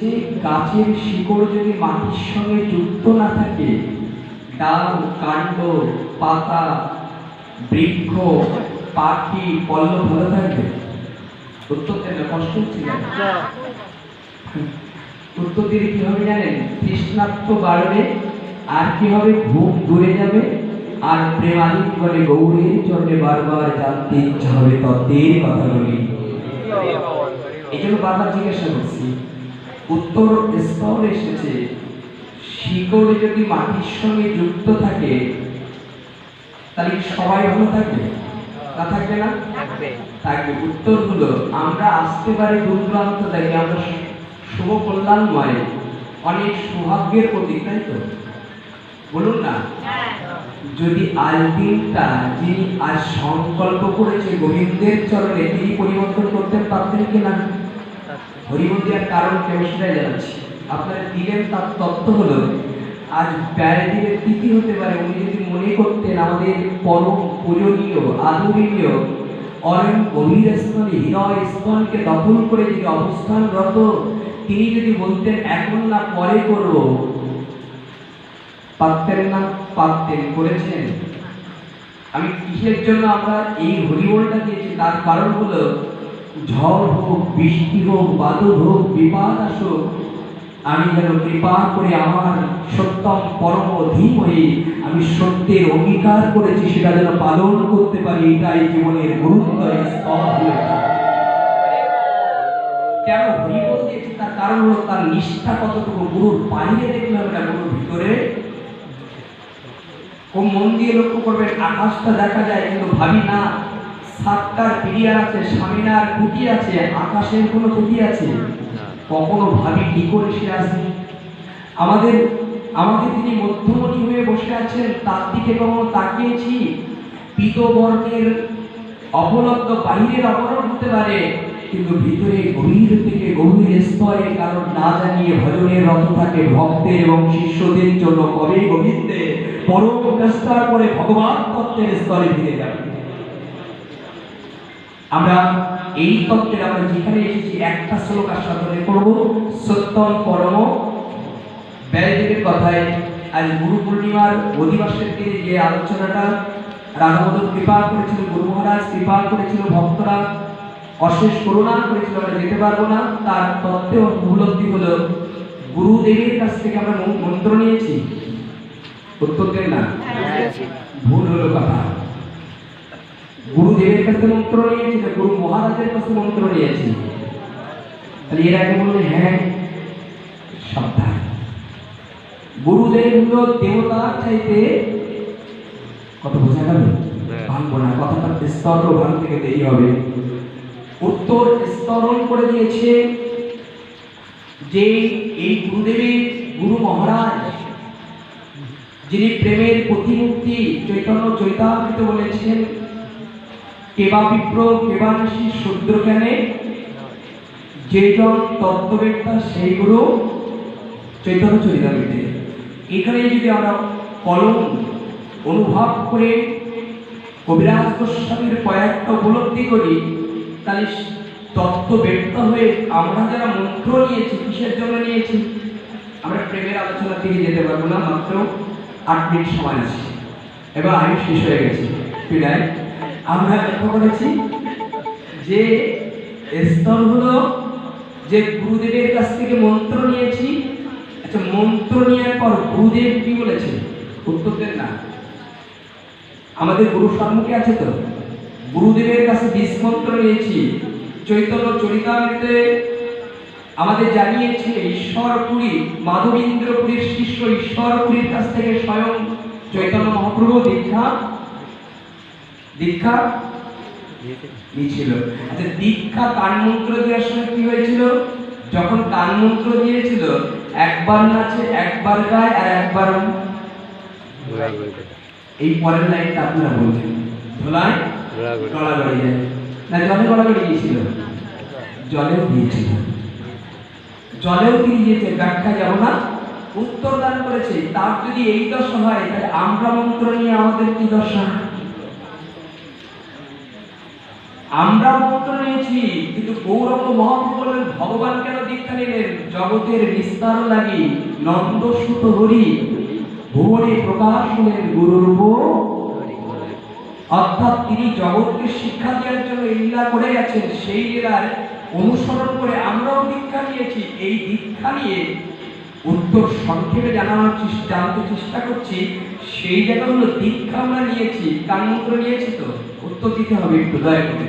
যে গাছের শিকড় যদি মাটির সঙ্গে যুক্ত না থাকে ডাল কাণ্ড পাতা বৃক্ষ পাখি পল্লব ভালো থাকবে? উত্তর কষ্ট হচ্ছে কেন? উত্তর দিলে কি হবে জানেন? বাড়বে আর কি হবে? ঘুম দূরে যাবে আর প্রেমালিক বলে গৌরের বারবার জানতে ইচ্ছা হবে তত্ত্বের কথাগুলি এই জন্য বারবার জিজ্ঞাসা করছি। উত্তর স্তর এসেছে। শিকড় যদি মাটির সঙ্গে যুক্ত থাকে তাহলে সবাই ভালো থাকবে? না থাকবে না? থাকবে। উত্তর হলো আমরা আসতে পারি দূর দূরান্ত থেকে আমরা শুভ কল্যাণময় অনেক সৌভাগ্যের প্রতীক তাই তো? বলুন না। যদি আজ দিনটা যিনি আজ সংকল্প করেছে গোবিন্দের চরণে তিনি পরিবর্তন করতে পারতেন কিনা? হরিমন দেওয়ার কারণ কেউ সেটাই জানাচ্ছি আপনারা দিলেন তার তত্ত্ব হলো, আজ ব্যারেদিনের তিথি হতে পারে, উনি যদি মনে করতেন আমাদের পরম পূজনীয়, আদরণীয় অরণ গভীর স্থলে হৃদয় স্থলকে দখল করে যদি অবস্থানরত তিনি যদি বলতেন, এখন না, পরে করব। পারতেন না, পারতেন করেছেন আমি কিসের জন্য আমরা এই হরিবলটা দিয়েছি? তার কারণ হলো ঝড় হোক, বৃষ্টি হোক, বাদল হোক, বিবাদ আসুক, আমি যেন কৃপা করে আমার সত্যম পরম ধীম হয়ে আমি সত্যের অঙ্গীকার করেছি, সেটা যেন পালন করতে পারি, এটাই জীবনের গুরুত্ব। কেন হরিবল দিয়েছি তার কারণ হলো, তার নিষ্ঠা কতটুকু গুরুর বাইরে দেখলে হবে না, গুরুর ভিতরে খুব মন দিয়ে লক্ষ্য করবেন, আকাশটা দেখা যায়, কিন্তু ভাবি না সাতটার পিরিয়ার আছে, স্বামীনার খুঁটি আছে, আকাশের কোনো খুঁটি আছে? কখনো ভাবি কি করে সে আসে আমাদের আমাদের তিনি মধ্যমণি হয়ে বসে আছেন, তার দিকে কখনো তাকিয়েছি? পিতবর্ণের অবলব্ধ বাহিরের অবরণ হতে পারে, কিন্তু ভিতরে গভীর থেকে গভীর স্তরে কারণ না জানিয়ে ভজনের রথ থাকে ভক্তের এবং শিষ্যদের জন্য কবে গোবিন্দে পরম চেষ্টার করে ভগবান তত্ত্বের স্তরে ফিরে যাবে। আমরা এই তত্ত্বের আমরা যেখানে এসেছি একটা শ্লোক আস্বাদনে করব। সত্যম পরম। ব্যারিদেবের কথায় আজ গুরু পূর্ণিমার অধিবাসের দিনে যে আলোচনাটা রাধামোদন কৃপা করেছিল গুরু মহারাজ কৃপা করেছিল ভক্তরা অশেষ করুণা করেছিল আমরা যেতে পারব না। তার তত্ত্বে উপলব্ধি হলো গুরুদেবের কাছ থেকে আমরা মন- মন্ত্র নিয়েছি। উত্তর দেন না? ভুল হলো কথা। গুরুদেবের কাছে মন্ত্র নিয়েছি না গুরু মহারাজের কাছে মন্ত্র নিয়েছি তাহলে এর আগে বললে হ্যাঁ সাবধান। গুরুদেব হলো দেবতার চাইতে কত বোঝা গেল? ভাঙবো না কথাটা স্তর থেকে দেরি হবে। উত্তর স্তরণ করে দিয়েছে যে এই গুরুদেবের গুরু মহারাজ যিনি প্রেমের প্রতিমূর্তি চৈতন্য চৈতামৃত বলেছেন কেবা বিপ্র কেবা ঋষি শূদ্র জ্ঞানে যেজন তত্ত্ববেত্তা সেই গুরু চৈতন্য চরিতামৃতে এখানে যদি আমরা কলম অনুভব করে কবিরাজ গোস্বামীর কয়েকটা উপলব্ধি করি, তাহলে তত্ত্ব ব্যক্ত হয়ে আমরা যারা মন্ত্র নিয়েছি, কিসের জন্য নিয়েছি, আমরা প্রেমের আলোচনার দিকে যেতে পারব না, মাত্র আট মিনিট সময় আছে। এবার আমি শেষ হয়ে গেছি। বিদায়। আমরা লক্ষ্য করেছি যে স্তর হলো যে গুরুদেবের কাছ থেকে মন্ত্র নিয়েছি আচ্ছা মন্ত্র নেওয়ার পর গুরুদেব কি বলেছে? উত্তর দেন না। আমাদের গুরু সম্মুখে আছে তো? গুরুদেবের কাছে বিষ মন্ত্র নিয়েছি। চৈতন্য চরিতামৃতে আমাদের জানিয়েছে ঈশ্বরপুরী মাধবীন্দ্রপুরীর শিষ্য ঈশ্বরপুরীর কাছ থেকে স্বয়ং চৈতন্য মহাপ্রভু দীক্ষা দীক্ষা? দিয়েছিল আচ্ছা দীক্ষা কান মন্ত্র দেওয়ার সময় কি হয়েছিল? যখন কান মন্ত্র দিয়েছিল একবার নাচে একবার গায় আর একবার এই পরের লাইনটা আপনারা বলছেন ধোলায় গড়াগড়ি যায়। না জলে গড়াগড়ি গিয়েছিল জলেও দিয়েছিল। জলেও তিনি দিয়েছে ব্যাখ্যা যাব না। উত্তর দান করেছে তার যদি এই দশা হয় তাহলে আমরা মন্ত্র নিয়ে আমাদের কি দশা? আমরা মন্ত্র নিয়েছি, কিন্তু গৌরঙ্গ মহাপ্রভু বললেন, ভগবান কেন দীক্ষা নিলেন? জগতের বিস্তার লাগি নন্দ সুত হরি। ভুবনে প্রকাশ হলেন গুরুরূপ অর্থাৎ তিনি জগৎকে শিক্ষা দেওয়ার জন্য লীলা করে গেছেন। সেই লীলার অনুসরণ করে আমরাও দীক্ষা নিয়েছি। এই দীক্ষা নিয়ে উত্তর সংক্ষেপে জানানোর জানতে চেষ্টা করছি, সেই জায়গাগুলো দীক্ষা আমরা নিয়েছি। কার মন্ত্র নিয়েছি তো? উত্তর দিতে হবে, একটু দয়া করে।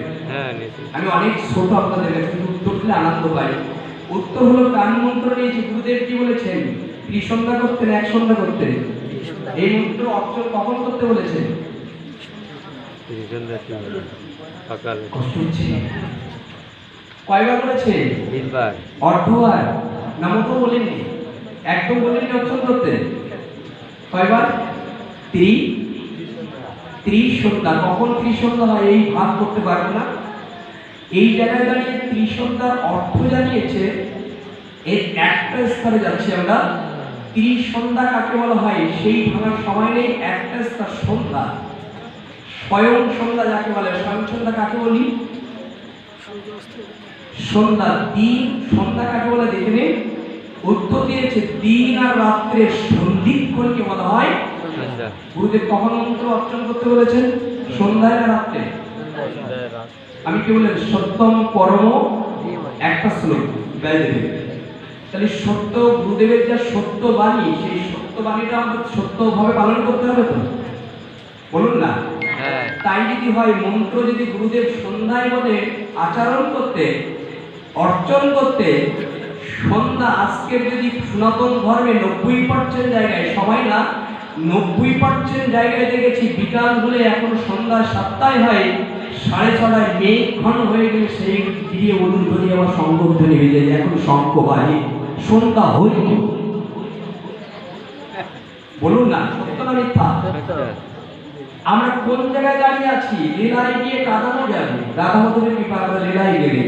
আমি অনেক ছোট আপনাদের কাছে কিন্তু উত্তর দিলে আনন্দ পাই। উত্তর হলো কান মন্ত্র নিয়েছি গুরুদেব কি বলেছেন? ত্রিসন্ধ্যা করতেন এক সন্ধ্যা করতেন এই মন্ত্র অর্চন কখন করতে বলেছেন? সন্ধ্যা সকালে। কষ্ট হচ্ছে। কয়বার বলেছে? তিনবার। অর্ধবার। না বলেননি একদম বলেননি অর্চন করতে। কয়বার? ত্রি ত্রিসন্ধ্যা কখন ত্রিসন্ধ্যা হয় এই ভাগ করতে পারব না? এই জায়গায় দাঁড়িয়ে ত্রিসন্ধ্যার অর্থ জানিয়েছে এর একটা স্তরে যাচ্ছি আমরা। ত্রিসন্ধ্যা কাকে বলা হয়? সেই ভাঙার সময় নেই একটা স্তর সন্ধ্যা। স্বয়ং সন্ধ্যা যাকে বলে স্বয়ং সন্ধ্যা কাকে বলি? সন্ধ্যা দিন সন্ধ্যা কাকে বলে? দেখে নিন। উত্তর দিয়েছে দিন আর রাত্রের সন্ধিক্ষণকে বলা হয়। সন্ধ্যা। গুরুদেব কখন মন্ত্র অর্জন করতে বলেছেন? সন্ধ্যায় না রাত্রে। আমি কি বললেন সত্যম পরম একটা শ্লোক গায়ে তাহলে সত্য গুরুদেবের যা সত্য বাণী সেই সত্য বাণীটা আমাদের সত্যভাবে পালন করতে হবে তো? বলুন না? হ্যাঁ। তাই যদি হয় মন্ত্র যদি গুরুদেব সন্ধ্যায় বলে আচরণ করতে অর্চন করতে সন্ধ্যা আজকের যদি সনাতন ধর্মে নব্বই পার্সেন্ট জায়গায় সবাই না নব্বই পার্সেন্ট জায়গায় দেখেছি বিকাল হলে এখন সন্ধ্যা সাতটায় হয় সাড়ে ছটায় মেঘ ঘন হয়ে গেলে সেই গিয়ে অনুর ধ্বনি আবার শঙ্কধ্বনি হয়ে যায়। এখন শঙ্খ বাজে সন্ধ্যা হইনি বলুন না মিথ্যা? আমরা কোন জায়গায় দাঁড়িয়ে আছি? লীলায় গিয়ে কাঁদানো যাবে। রাধা মাধবের কৃপা আমরা লীলায় গেলে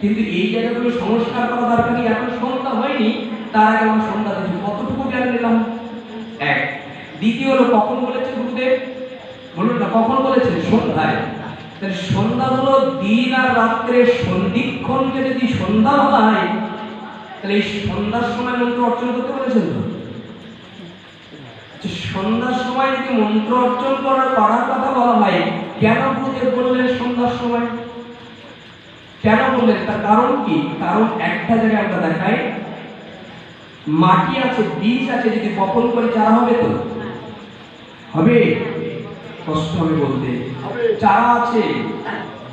কিন্তু এই জায়গাগুলো সংস্কার করা দরকার এখন সন্ধ্যা হয়নি, তার আগে আমরা সন্ধ্যা দিচ্ছি কতটুকু জ্ঞান নিলাম? এক। দ্বিতীয় হলো, কখন বলেছে গুরুদেব? বলুন না, কখন বলেছে সন্ধ্যায়। সন্ধ্যা হলো দিন আর রাত্রের সন্ধিক্ষণকে যদি সন্ধ্যা বলা হয়, তাহলে এই সন্ধ্যার সময় মন্ত্র অর্চন করতে বলেছেন তো? সন্ধ্যার সময় যদি মন্ত্র অর্জন করার করার কথা বলা হয়, কেন গুরুদেব বললেন সন্ধ্যার সময়? কেন বললেন? তার কারণ কি? কারণ একটা জায়গায় আমরা দেখাই, মাটি আছে, বীজ আছে, যদি বপন করে চারা হবে তো? হবে। কষ্ট হবে। বলতে চারা আছে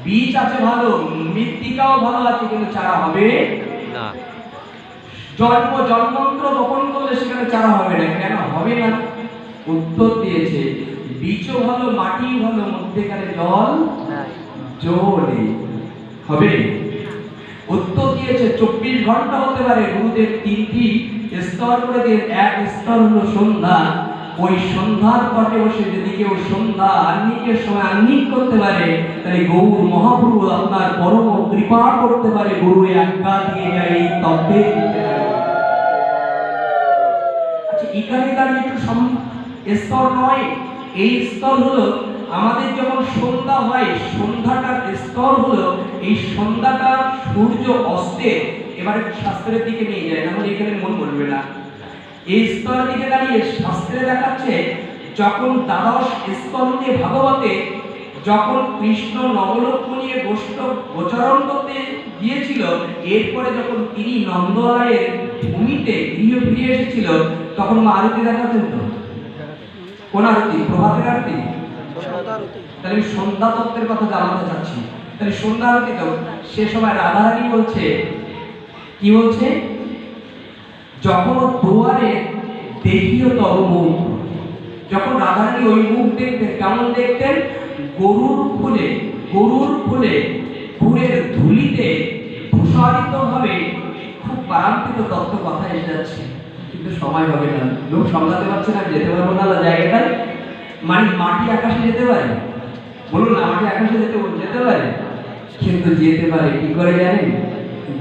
বীজ আছে ভালো মৃত্তিকাও ভালো আছে কিন্তু চারা হবে না। জন্ম জন্মান্তর বপন করলে সেখানে চারা হবে না কেন? হবে না। উত্তর দিয়েছে বীজও ভালো মাটি ভালো মধ্যেখানে জল জল হবে। উত্তর দিয়েছে চব্বিশ ঘণ্টা হতে পারে গুরুদেব তিনটি স্তর করে দিয়ে এক স্তর হলো সন্ধ্যা। ওই সন্ধ্যার পটে বসে যদি কেউ সন্ধ্যা আন্নিকের সময় আন্নিক করতে পারে, তাহলে গৌর মহাপ্রভু আপনার পরম কৃপা করতে পারে গুরু আজ্ঞা দিয়ে যায় এই তত্ত্বে। আচ্ছা এখানে দাঁড়িয়ে একটু স্তর নয়। এই স্তর হলো আমাদের যখন সন্ধ্যা হয়, সন্ধ্যাটার স্তর হলো এই সন্ধ্যাটা সূর্য অস্তে, এবারে শাস্ত্রের দিকে নিয়ে যায় নাহলে এখানে মন বলবে না। এই স্তরের দিকে দাঁড়িয়ে শাস্ত্রে দেখাচ্ছে যখন দ্বাদশ স্তম্ভে ভাগবতে যখন কৃষ্ণ নবলোক নিয়ে গোষ্ঠ গোচরণ করতে গিয়েছিল এরপরে যখন তিনি নন্দরায়ের ভূমিতে গৃহ ফিরে এসেছিল তখন মা আরতি দেখাতেন তো? কোন আরতি? প্রভাতের আরতি? তাহলে আমি সন্ধ্যা তত্ত্বের কথা জানাতে চাচ্ছি। তাহলে সন্ধ্যা আরতি তো সে সময় রাধারানী বলছে কি বলছে? যখন দুয়ারে দেখিও তব মুখ যখন রাধারানী ওই মুখ দেখতেন, কেমন দেখতেন? গরুর ফুলে গরুর ফুলে ফুলের ধুলিতে প্রসারিত ভাবে খুব পারান্তিত তত্ত্ব কথা এসে যাচ্ছে। কিন্তু সময় হবে না। লোক সামলাতে পারছে না, যেতে পারব না জায়গাটায় মানে মাটি আকাশে যেতে পারে? বলুন না, মাটি আকাশে যেতে যেতে পারে? কিন্তু যেতে পারে, কি করে জানেন?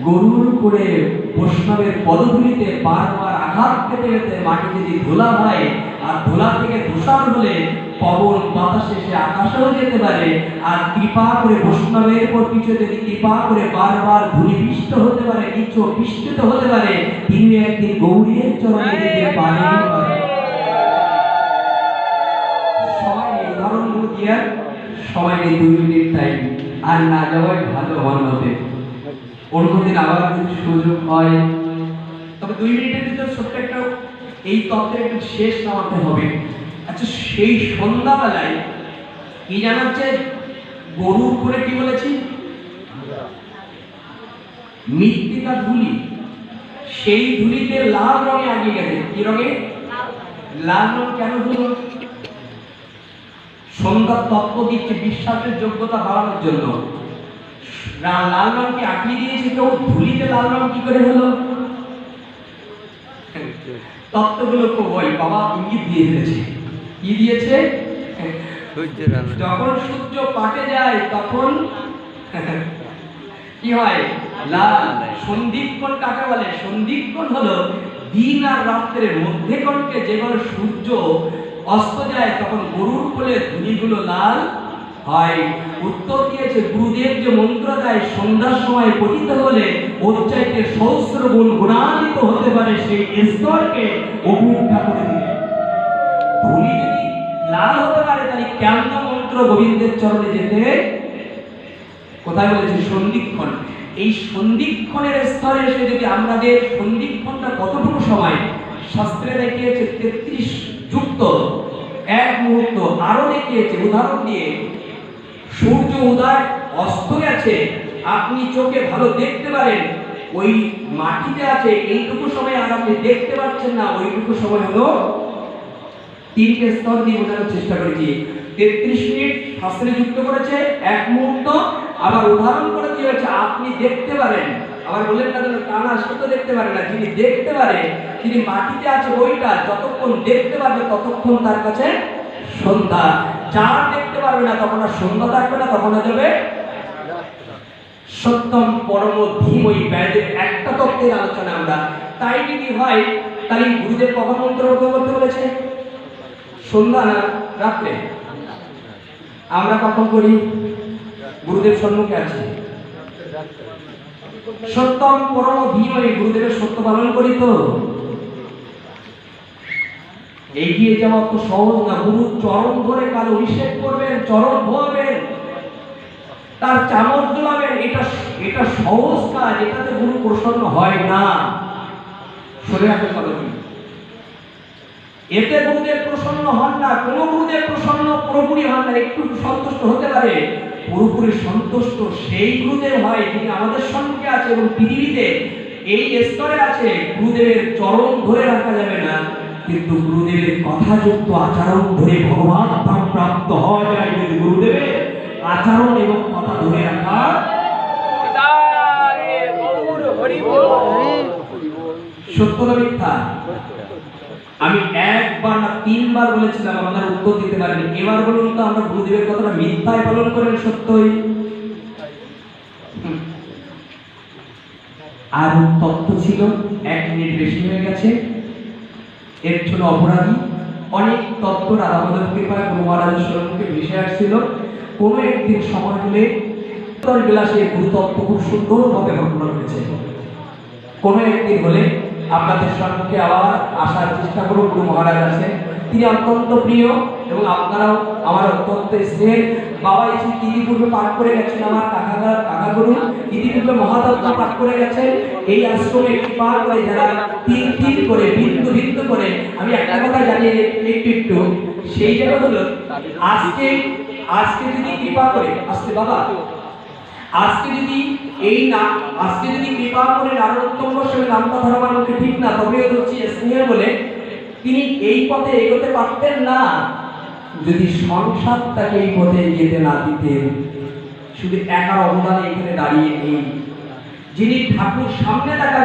গরুর করে বৈষ্ণবের পদধূলিতে বারবার আঘাত পেতে পেতে মাটি যদি ধুলা হয় আর ধুলা থেকে ধূসর হলে পবন বাতাসে সে আকাশেও যেতে পারে। আর কৃপা করে বৈষ্ণবের উপর কিছু যদি কৃপা করে বারবার ধূলিপিষ্ট হতে পারে নিচ পিষ্টিত হতে পারে তিনি একদিন গৌরীর চরণে যেতে পারেন। সবাই উদাহরণগুলো সবাই দুই মিনিট টাইম আর না যাওয়াই ভালো আমার মতে অন্যদিন আবার যদি সুযোগ হয়, তবে দুই মিনিটের ভিতরে ছোট্ট একটা এই তত্ত্বের একটু শেষ নামাতে হবে। আচ্ছা সেই সন্ধ্যাবেলায় কি জানাচ্ছে গরুর করে কি বলেছি? মৃত্তিকা ধুলি। সেই ধুলিতে লাল রঙে আগে গেছে। কি রঙে? লাল রং কেন হলো সন্ধ্যার তত্ত্ব দিচ্ছে বিশ্বাসের যোগ্যতা বাড়ানোর জন্য। লাল রংকে আঁকিয়ে দিয়েছে? কেউ ধুলিতে লাল রং কি করে হলো? তত্ত্বগুলো তো বই বাবা, ইঙ্গিত দিয়ে ফেলেছে। কি দিয়েছে? যখন সূর্য পাটে যায়, তখন কি হয়? লাল সন্ধিক্ষণ কাকে বলে? সন্ধিক্ষণ হলো দিন আর রাত্রের মধ্যেক্ষণকে যেগুলো সূর্য অস্ত যায়, তখন গরুর কোলে ধুলিগুলো লাল হয়। উত্তর দিয়েছে গুরুদেব যে মন্ত্র দেয়, সন্ধ্যার সময় পতিত হলে ওর চাইতে সহস্র গুণ গুণান্বিত হতে পারে সেই স্তরকে অভিজ্ঞা করে দিলে। ধুলি যদি লাল হতে পারে, তাহলে কেমন মন্ত্র গোবিন্দের চরণে যেতে? কোথায় বলেছে? সন্ধিক্ষণ। এই সন্ধিক্ষণের স্তরে এসে যদি আমাদের সন্ধিক্ষণটা কতটুকু সময়? শাস্ত্রে দেখিয়েছে তেত্রিশ যুক্ত, এক মুহূর্ত আরও দেখিয়েছে, উদাহরণ দিয়ে সূর্য উদয় অস্ত গেছে। আপনি চোখে ভালো দেখতে পারেন। ওই মাটিতে আছে, এইটুকু সময় আর আপনি দেখতে পাচ্ছেন না, ওইটুকু সময় হলো তিনটে স্তর দিয়ে বোঝানোর চেষ্টা করেছি। তেত্রিশ মিনিট শাস্ত্রে যুক্ত করেছে, এক মুহূর্ত। আবার উদাহরণ করে দিয়েছে আপনি দেখতে পারেন। আবার বললেন, না যেন কানা সে তো দেখতে পারে না। যিনি দেখতে পারে তিনি মাটিতে আছে, ওইটা যতক্ষণ দেখতে পারবে, ততক্ষণ তার কাছে সন্ধ্যা। যার দেখতে পারবে না তখন আর সন্ধ্যা থাকবে না, তখন হয়ে যাবে সত্যম পরম ধীমই ব্যাধের একটা তত্ত্বের আলোচনা আমরা। তাই যদি হয়? তাহলে গুরুদেব কখন মন্ত্র রোধ করতে বলেছে সন্ধ্যা না রাত্রে? আমরা কখন করি? গুরুদেব সম্মুখে আছে। সত্যম পরম ধীমই গুরুদেবের সত্য পালন করি তো। এগিয়ে যাওয়া তো সহজ না, গুরু চরণ ধরে কাল অভিষেক করবেন, চরণ ধোয়াবেন, তার চামচ দোলাবেন এটা এটা সহজ কাজ, এটাতে গুরু প্রসন্ন হয় না। সরে রাখেন কথা এতে গুরুদেব প্রসন্ন হন না, কোন গুরুদেব প্রসন্ন, পুরোপুরি হন না, একটু সন্তুষ্ট হতে পারে। পুরোপুরি সন্তুষ্ট সেই গুরুদেব হয় যিনি আমাদের সম্মুখে আছে এবং পৃথিবীতে এই স্তরে আছে। গুরুদেবের চরণ ধরে রাখা যাবে না। কিন্তু গুরুদেবের কথাযুক্ত আচরণ ধরে ভগবান ধাম প্রাপ্ত হওয়া যায় যদি গুরুদেবের আচরণ এবং কথা ধরে রাখা সত্য না মিথ্যা? আমি একবার না তিনবার বলেছিলাম আপনারা উত্তর দিতে পারেনি এবার বলুন তো আমরা গুরুদেবের কথাটা মিথ্যায় পালন করেন সত্যই? আর তত্ত্ব ছিল এক মিনিট বেশি হয়ে গেছে। এর জন্য অপরাধী। অনেক তত্ত্ব রাধামাধব কৃপায় কোনো মহারাজের সম্মুখে ভেসে আসছিল। কোনো একদিন সময় হলে বিলাসে গুরুতত্ত্ব খুব সুন্দরভাবে বর্ণনা করেছে। কোনো একদিন হলে আপনাদের সম্মুখে আবার আসার চেষ্টা করুন, গুরু মহারাজ আছেন। তিনি অত্যন্ত প্রিয়। এবং আপনারাও আমার অত্যন্ত স্নেহের বাবা এসে ইতিপূর্বে পাঠ করে গেছেন, আমার কাকা কাকা গুরু ইতিপূর্বে মহাতত্ত্ব পাঠ করে গেছেন। এই আশ্রমে একটি পাঠ করে যারা তিন তিন করে বিন্দু বিন্দু করে, আমি একটা কথা জানি একটু একটু, সেই জায়গা হলো, আজকে আজকে যদি কৃপা করে, আজকে বাবা, আজকে যদি এই না, আজকে যদি কৃপা করে নারোত্তম গোস্বামী নামটা ধরা আমার ঠিক না, তবেও ধরছি স্নেহ বলে, তিনি এই পথে এগোতে পারতেন না। যদি সংসার তাকে এই পথে যেতে না দিতেন, শুধু একার অবদানে এখানে দাঁড়িয়ে নেই যিনি ঠাকুর সামনে তাকান